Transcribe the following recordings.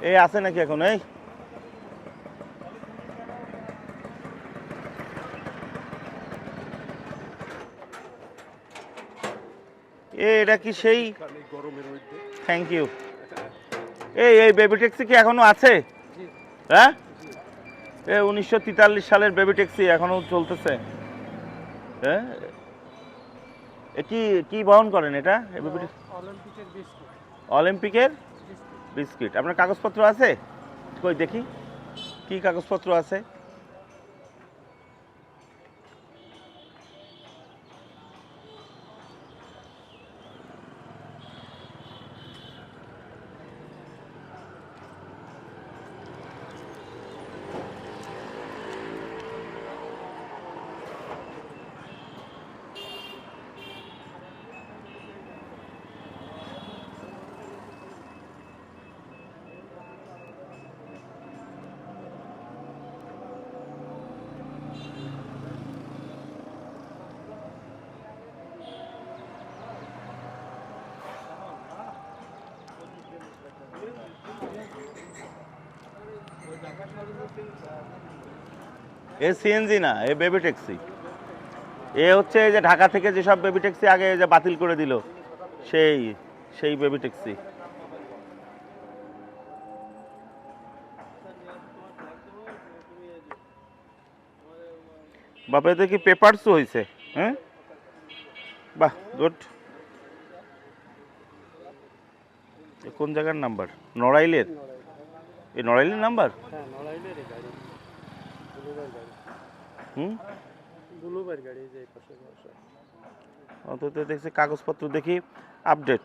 এই আছে নাকি এখন এই? এ এটা কি সেই? গরমের মধ্যে থ্যাংক ইউ এই এই বেবি ট্যাক্সি কি এখনও আছে? হ্যাঁ? এ উনিশশো তেতাল্লিশ সালের বেবি ট্যাক্সি এখনও চলতেছে। হ্যাঁ কি কি বহন করেন এটা? অলিম্পিকের বিস্কিট। আপনার কাগজপত্র আছে? কই দেখি। কি কাগজপত্র আছে? এ সিএনজি না, এ বেবি ট্যাক্সি এ হচ্ছে যে ঢাকা থেকে যেসব বেবি ট্যাক্সি আগে যে বাতিল করে দিল, সেই সেই বেবি ট্যাক্সি বাপে দেখি পেপারসও হয়েছে হ্যাঁ? বাহ গুড কোন জায়গার নাম্বার নড়াইলের? এই নড়াইলের নাম্বার? হ্যাঁ হুম? অন্তত দেখছি কাগজপত্র দেখি আপডেট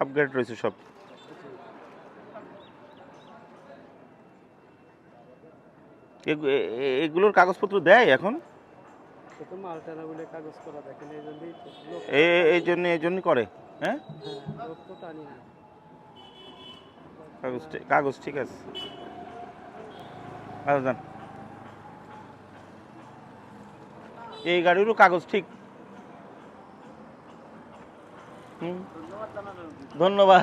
আপগ্রেড রয়েছে সব। এগুলোর কাগজপত্র দেয় এখন? এই জন্য এই জন্য করে হ্যাঁ? হ্যাঁ কাগজ কাগজ ঠিক আছে। কাগজ যান। এই গাড়িরও কাগজ ঠিক। ধন্যবাদ।